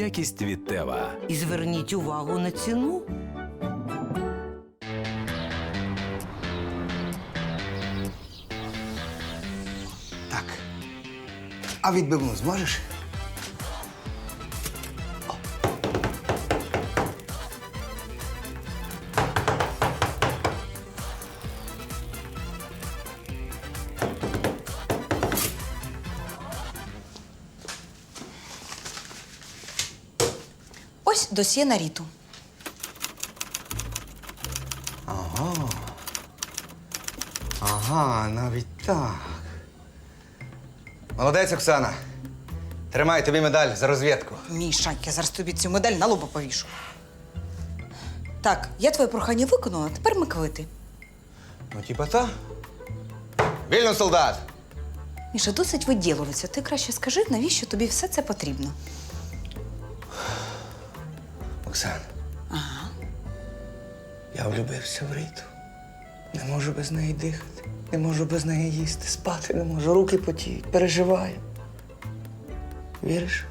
Якість від Тева. І зверніть увагу на ціну. Так. А відбивну зможеш? Досьє на Ріту. Ага, навіть так. Молодець, Оксана. Тримай тобі медаль за розвідку. Міша, я зараз тобі цю медаль на лоба повішу. Так, я твоє прохання виконала, тепер ми квити. Ну, типа то. Вільно, солдат! Міша, досить виділуватися. Ти краще скажи, навіщо тобі все це потрібно? Оксан. Ага. Я влюбився в Риту. Не можу без неї дихати. Не можу без неї їсти, спати не можу, руки потіють, переживаю. Віриш?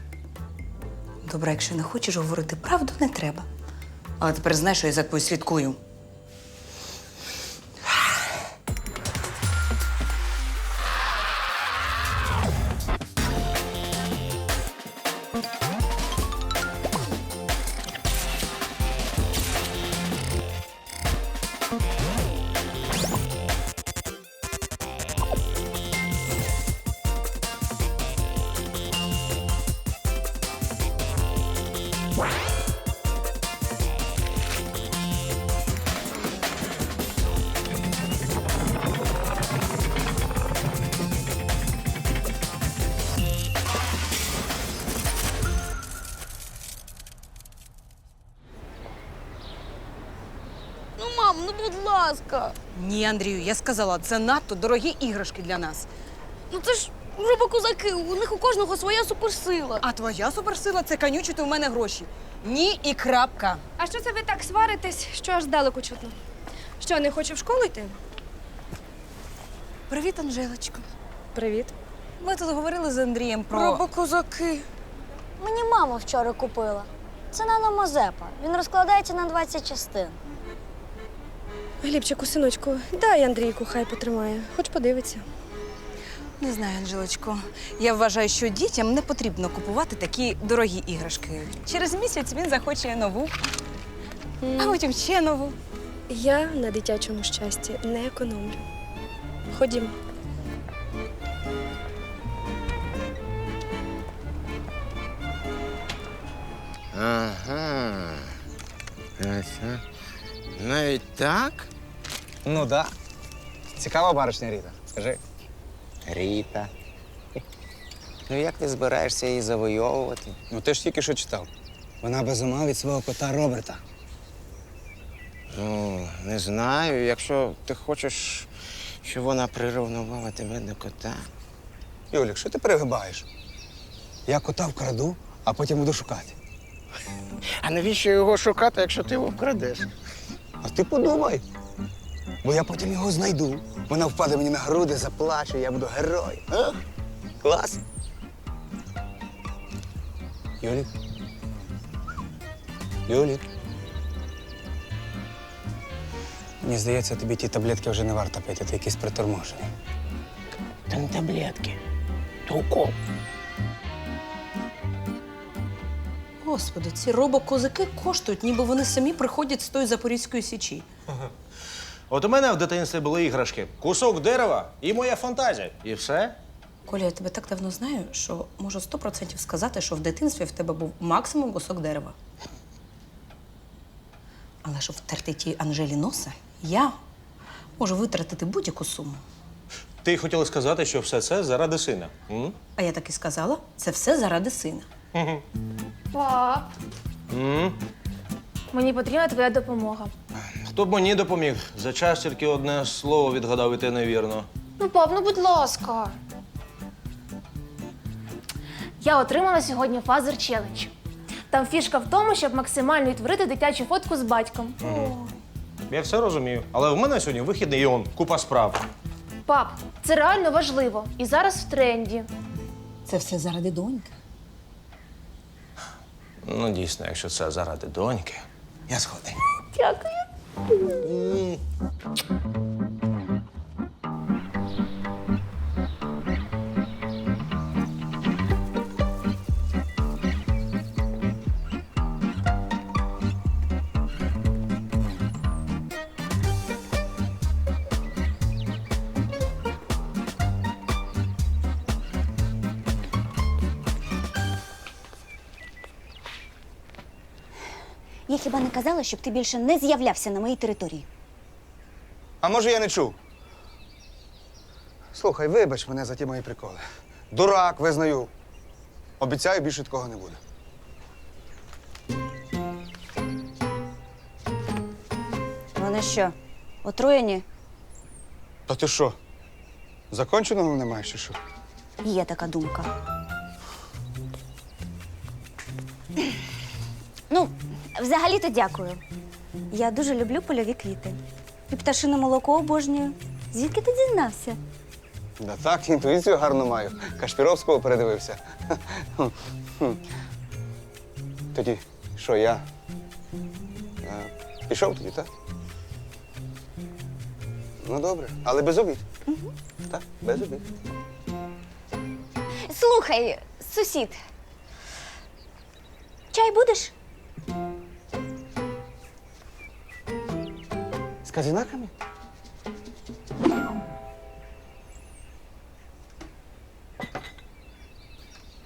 Добре, якщо не хочеш говорити правду, не треба. Але тепер знаєш, що я за тобою слідкую. Ласка. Ні, Андрію, я сказала, це надто дорогі іграшки для нас. Ну це ж робокозаки, у них у кожного своя суперсила. А твоя суперсила це канючити у мене гроші. Ні і крапка. А що це ви так сваритесь, що аж далеко чутно? Що, не хочу в школу йти? Привіт, Анжелочко. Привіт. Ми тут говорили з Андрієм про. Робокозаки. Мені мама вчора купила. Це наномазепа. Він розкладається на 20 частин. Глібчику, синочку, дай Андрійку, хай потримає, хоч подивиться. Не знаю, Анжелочко. Я вважаю, що дітям не потрібно купувати такі дорогі іграшки. Через місяць він захоче нову, а потім ще нову. Я на дитячому щасті не економлю. Ходімо. Ага. Ага. Навіть так? Ну да. Цікава баришня Ріта. Скажи. Ріта. Ну як ти збираєшся її завойовувати? Ну ти ж тільки що читав. Вона без ума від свого кота Роберта. Ну, не знаю. Якщо ти хочеш, щоб вона приревнувала тебе до кота. Юлік, що ти перегибаєш? Я кота вкраду, а потім буду шукати. А навіщо його шукати, якщо ти його вкрадеш? А ти подумай. Бо я потім його знайду. Вона впаде мені на груди, заплаче, я буду герой. А? Клас. Юлік. Юлік. Мені здається, тобі ті таблетки вже не варто пити, ти якийсь приторможений. Та не таблетки, то укол. Господи, ці робокозаки коштують, ніби вони самі приходять з тої Запорізької січі. От у мене в дитинстві були іграшки. Кусок дерева і моя фантазія. І все. Коля, я тебе так давно знаю, що можу сто процентів сказати, що в дитинстві в тебе був максимум кусок дерева. Але щоб втерти тій Анжелі носа, я можу витратити будь-яку суму. Ти хотіла сказати, що все це заради сина. М? А я так і сказала, це все заради сина. Пап, М? мені потрібна твоя допомога. Хто б мені допоміг? За час тільки одне слово відгадав і ти невірно. Ну, пап, ну будь ласка. Я отримала сьогодні фазер челендж. Там фішка в тому, щоб максимально відтворити дитячу фотку з батьком. Я все розумію. Але в мене сьогодні вихідний і он, купа справ. Пап, це реально важливо і зараз в тренді. Це все заради доньки. Ну, дійсно, якщо це заради доньки, я згоден. Я 음. Не казала, щоб ти більше не з'являвся на моїй території? А може я не чув? Слухай, вибач мене за ті мої приколи. Дурак, визнаю. Обіцяю, більше такого не буде. Вони що, отруєні? Та ти що? Законченого не маєш чи що? Є така думка. Взагалі-то дякую. Я дуже люблю польові квіти. І пташине молоко обожнюю. Звідки ти дізнався? Да так, інтуїцію гарно маю. Кашпіровського передивився. Тоді, що я? Е, Пішов тоді, так? Ну, добре, але без обід. Так, без обід. Слухай, сусід. Чай будеш? З казінаками?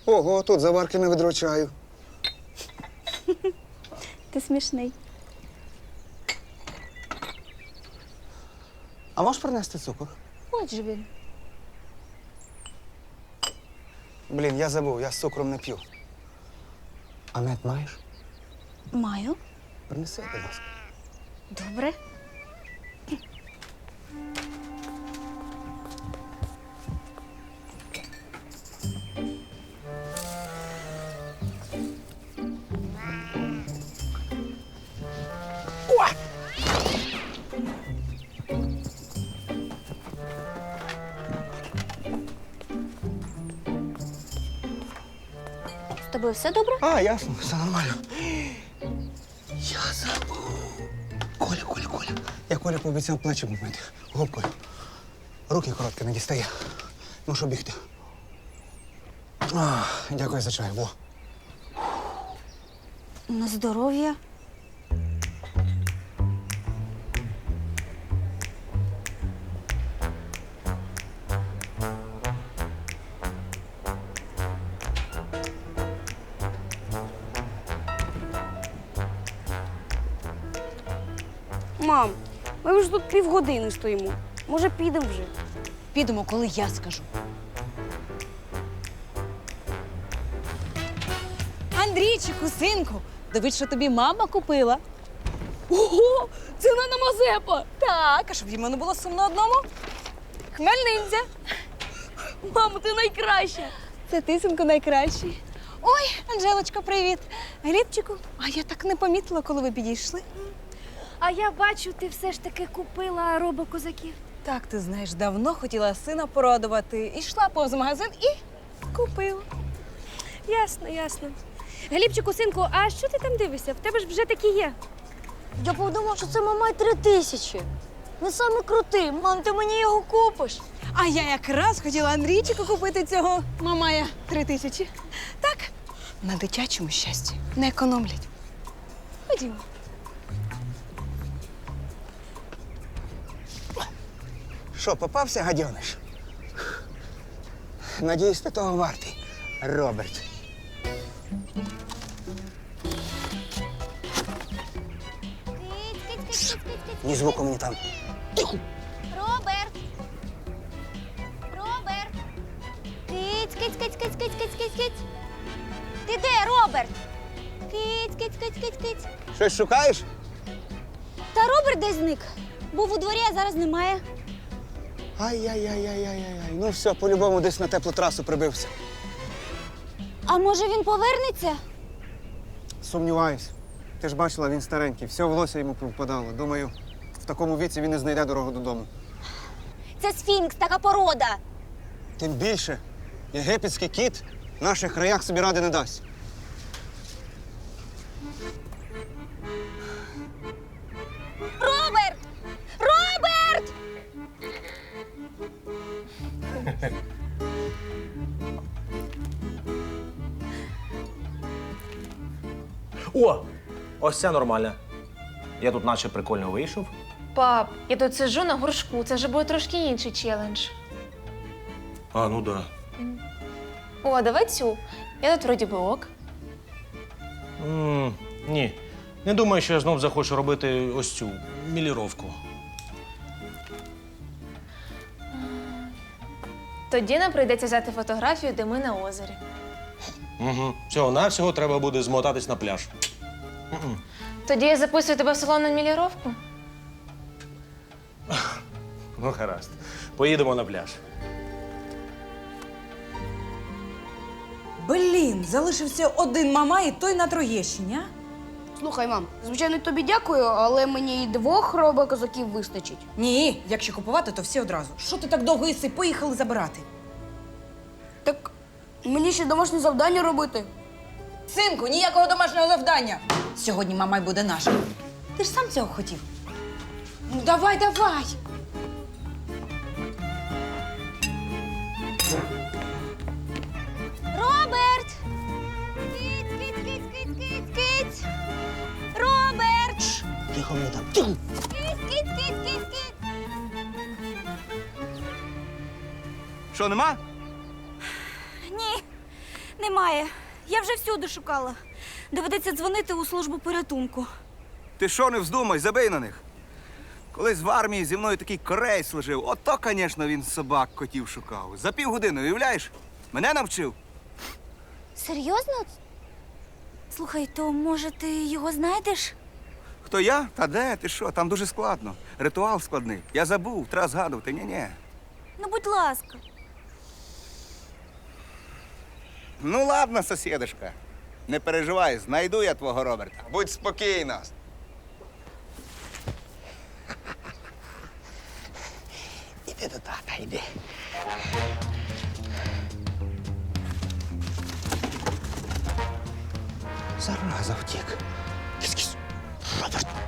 Ого, тут заварки на відро чаю. Ти смішний. А можеш принести цукор? От же він. Блін, я забув, я з цукром не п'ю. А мед маєш? Маю. Принеси, будь ласка. Добре. Тобою все добре? А, ясно, все нормально. Я забув. Коля, Коля, Коля. Я Коля пообіцяв плечі помити. Голубкою. Руки короткі не дістає. Мушу бігти. А, дякую за чай. Во. На здоров'я. Мам, ми вже тут півгодини стоїмо. Може, підемо вже? Підемо, коли я скажу. Андрійчику, синку, дивись, що тобі мама купила. Ого! Це Нана Мазепа! Так, а щоб йому не було сумно одному. Хмельниця. Мамо, ти найкраща! Це ти, синку, найкращий. Ой, Анжелочко, привіт. Глібчику, а я так не помітила, коли ви підійшли. А я бачу, ти все ж таки купила робокозаків. Так, ти знаєш, давно хотіла сина порадувати. Ішла повз магазин і купила. Ясно, ясно. Глібчику, синку, а що ти там дивишся? В тебе ж вже такі є. Я подумав, що це мамай три тисячі. Не саме крутий. Мам, ти мені його купиш. А я якраз хотіла Андрійчику купити цього мамая три тисячі. Так, на дитячому щасті не економлять. Ходімо. Що, попався, гадьониш? Надіюсь, ти того вартий, Роберт. Ні звуку мені там. Роберт! Роберт! Киць, киць, киць, киць, киць, киць, киць, киць. Ти де, Роберт? Киць, киць, киць, киць, киць. Щось шукаєш? Та Роберт десь зник. Був у дворі, а зараз немає. Ай-яй-яй-яй-яй-яй. Ну все, по-любому десь на теплу трасу прибився. А може він повернеться? Сумніваюсь. Ти ж бачила, він старенький, все волосся йому повпадало. Думаю, в такому віці він не знайде дорогу додому. Це сфінкс, така порода. Тим більше, єгипетський кіт в наших краях собі ради не дасть. О! Ось це нормально. Я тут наче прикольно вийшов. Пап, я тут сиджу на горшку, це вже буде трошки інший челендж. А, ну да. О, давай цю. Я тут вроді би ок. м ні. Не думаю, що я знов захочу робити ось цю міліровку. Тоді нам прийдеться взяти фотографію, де ми на озері. Угу. Всього навсього треба буде змотатись на пляж. Тоді я записую тебе в салон на міліровку. Ну, гаразд. Поїдемо на пляж. Блін, залишився один мама і той на Троєщині, а? Слухай, мам, звичайно, тобі дякую, але мені і двох робокозаків вистачить. Ні, якщо купувати, то всі одразу. Що ти так довго іси? Поїхали забирати. Так мені ще домашнє завдання робити. Синку, ніякого домашнього завдання. Сьогодні мама й буде наша. Ти ж сам цього хотів. Ну, давай, давай. Киць, киць! Що, нема? Ні, немає. Я вже всюди шукала. Доведеться дзвонити у службу порятунку. Ти що не вздумай, забий на них. Колись в армії зі мною такий корей служив. Ото, звісно, він собак котів шукав. За півгодини, уявляєш? Мене навчив. Серйозно? Слухай, то може ти його знайдеш? Хто я? Та де? Ти що? Там дуже складно. Ритуал складний. Я забув, треба згадувати. Ні-ні. Ну, будь ласка. Ну, ладно, сусідушка. Не переживай, знайду я твого Роберта. Будь спокійна. Іди до тата, йди. Зараза втік. Кис-кис. Роберт.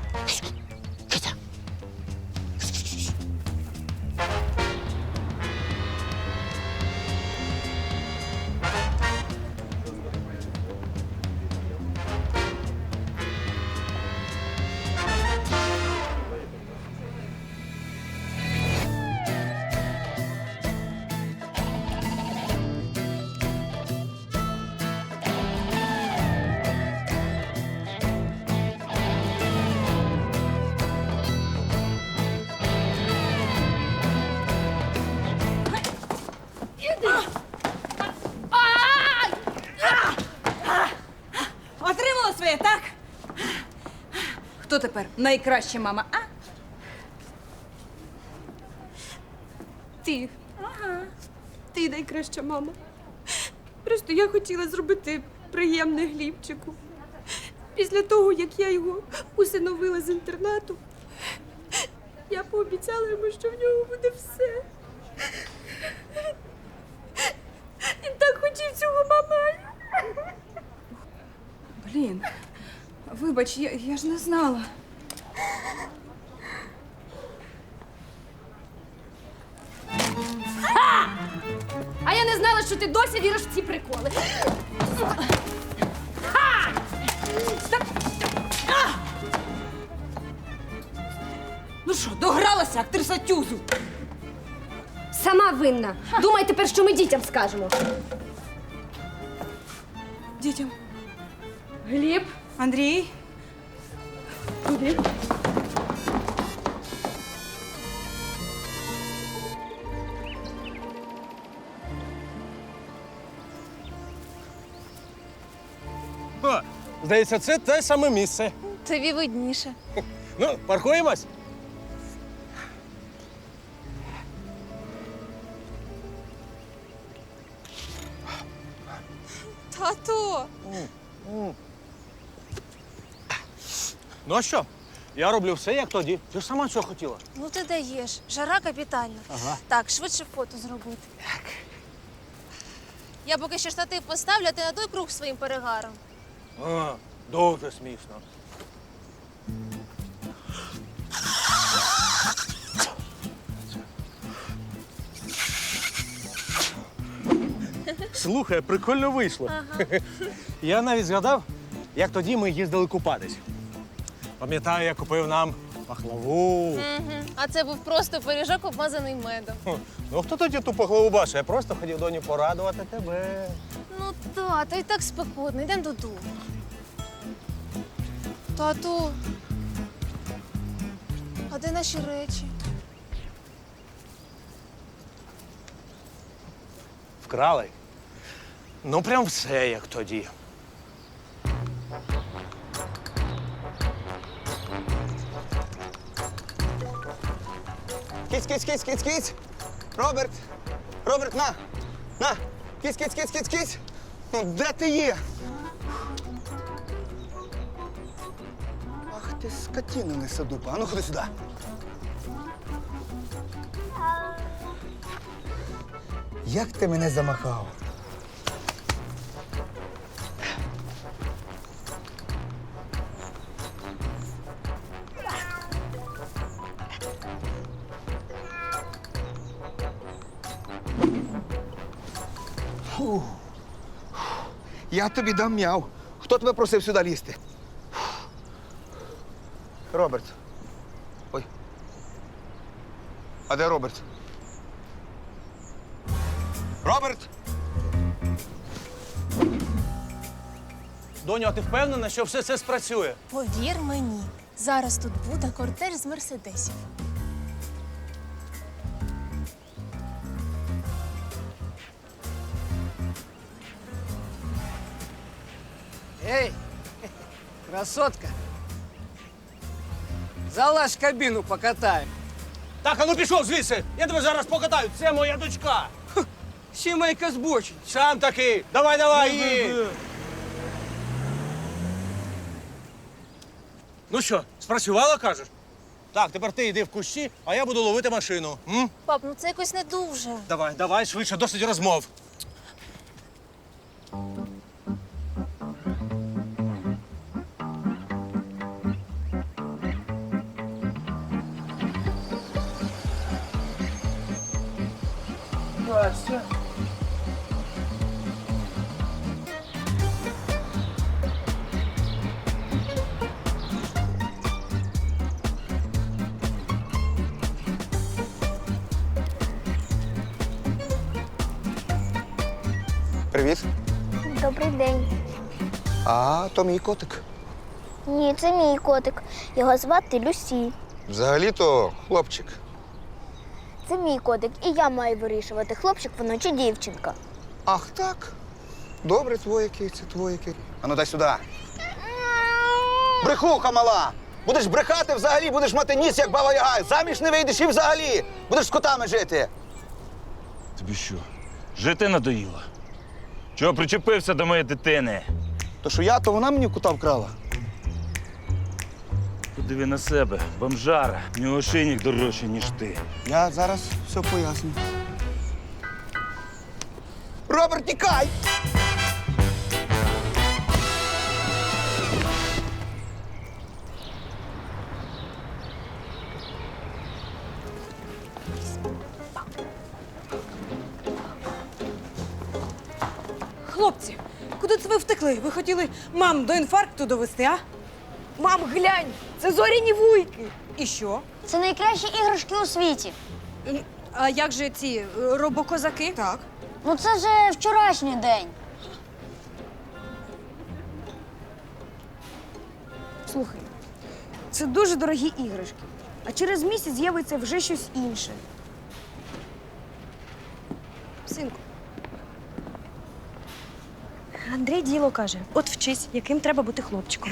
Хто тепер найкраща мама, а? Ти. Ти найкраща мама. Просто я хотіла зробити приємне глібчику. Після того, як я його усиновила з інтернату, я пообіцяла йому, що в нього буде все. Він так хотів цього мамаю. Блін. Вибач, я, я ж не знала. А я не знала, що ти досі віриш в ці приколи. Ну що, догралася актриса Тюзу? Сама винна. Думай тепер, що ми дітям скажемо. Дітям. Гліб, Андрій. куди? О, здається, це те саме місце. Тобі видніше. Ну, паркуємось. Тато! Ну а що? Я роблю все, як тоді. Ти ж сама цього хотіла. Ну ти даєш. Жара капітальна. Ага. Так, швидше фото зробити. Я поки що штатив поставлю, а ти на той круг своїм перегаром. А, Дуже смішно. Слухай, прикольно вийшло. Я навіть згадав, як тоді ми їздили купатись. Пам'ятаю, я купив нам пахлаву. А це був просто пиріжок, обмазаний медом. Хм, Ну хто тоді ту пахлаву бачив? Я просто хотів доню порадувати тебе. Ну, тато, і так спекотно, йдемо додому. Тату. А де наші речі? Вкрали? Ну, прям все як тоді. Кіць, кіць, кіць, кіць, кіць. Роберт! Роберт, на! На! Кіць, кіць, кіць, кіць, кіць. Ну, де ти є? Ах ти скотина несадупа. А ну ходи сюди. Як ти мене замахав? Я тобі дам м'яв. Хто тебе просив сюди лізти? Роберт. Ой. А де Роберт? Роберт! Доню, а ти впевнена, що все це спрацює? Повір мені, зараз тут буде кортеж з мерседесів. Эй, красотка! Залазь в кабину, покатаем. Так, а ну пішов звідси! Я тебе зараз покатаю. Це моя дочка. Сімейка збочень. Сам такий. Давай, давай. їдь. Ну що, спрацювало, кажеш? Так, тепер ти йди в кущі, а я буду ловити машину. М? Пап, ну це якось не дуже. Давай, давай, швидше, досить розмов. А, то мій котик. Ні, це мій котик. Його звати Люсі. Взагалі-то хлопчик. Це мій котик, і я маю вирішувати, хлопчик воно чи дівчинка. Ах так. Добре, твоє киця, твоє киця. А ну дай сюди. Брехуха мала! Будеш брехати взагалі, будеш мати ніс, як баба Яга. Заміж не вийдеш і взагалі. Будеш з котами жити. Тобі що, жити надоїло? Чого причепився до моєї дитини? То що я, то вона мені кота вкрала. Подиви на себе, бомжара. В нього шийник дорожчий, ніж ти. Я зараз все поясню. Роберт, тікай! Хлопці, куди це ви втекли? Ви хотіли мам до інфаркту довести, а? Мам, глянь, це зоряні вуйки. І що? Це найкращі іграшки у світі. А як же ці е, робокозаки? Так. Ну це же вчорашній день. Слухай, це дуже дорогі іграшки. А через місяць з'явиться вже щось інше. Синку. Андрій діло каже: от вчись, яким треба бути хлопчиком.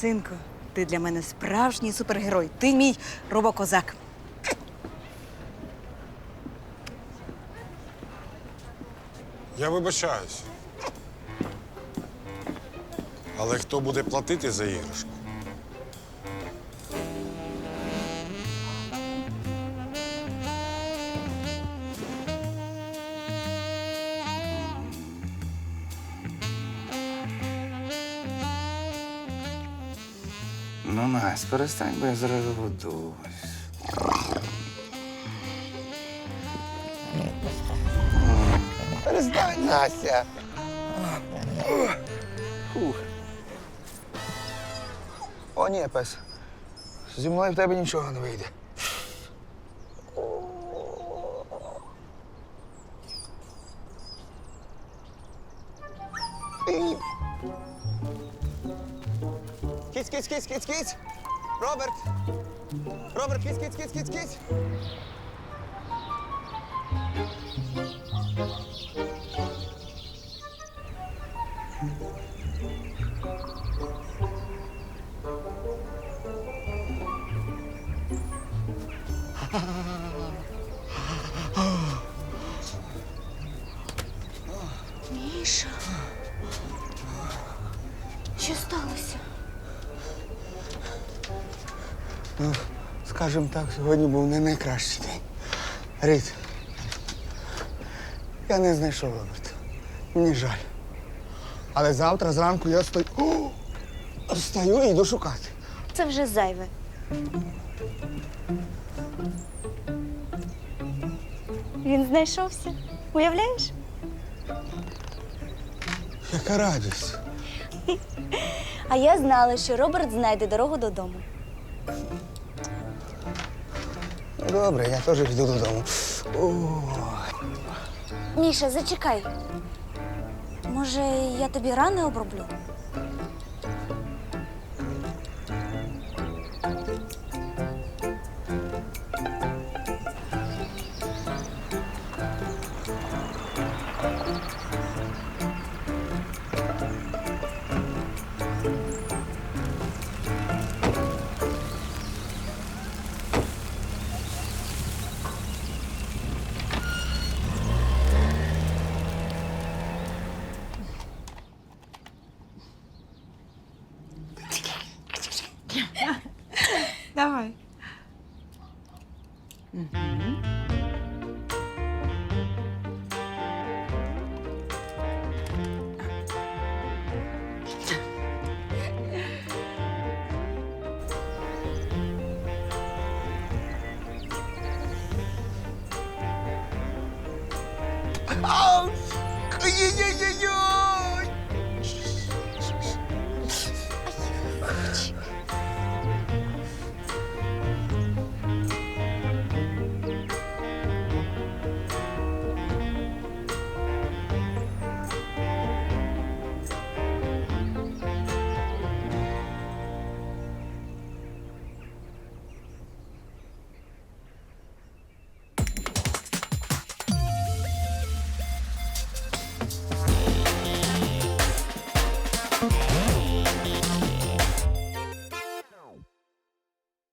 Синку, ти для мене справжній супергерой. Ти мій робокозак. Я вибачаюсь. Але хто буде платити за іграшку? Перестань, бо я зараз голодусь. Перестань, Настя. Фух. О, ні, пес. Зі мною в тебе нічого не вийде. Кіць, кіць, кіць, кіць, кіць. Роберт. Роберт, кіць, кіць, кіць, кіць, кіць. Скажімо так, сьогодні був не найкращий день. Рід, я не знайшов Роберта. Мені жаль. Але завтра зранку я стою. О! Встаю і йду шукати. Це вже зайве. Він знайшовся. Уявляєш? Яка радість. А я знала, що Роберт знайде дорогу додому. Добре, я теж піду додому. Міша, зачекай. Може, я тобі рани оброблю?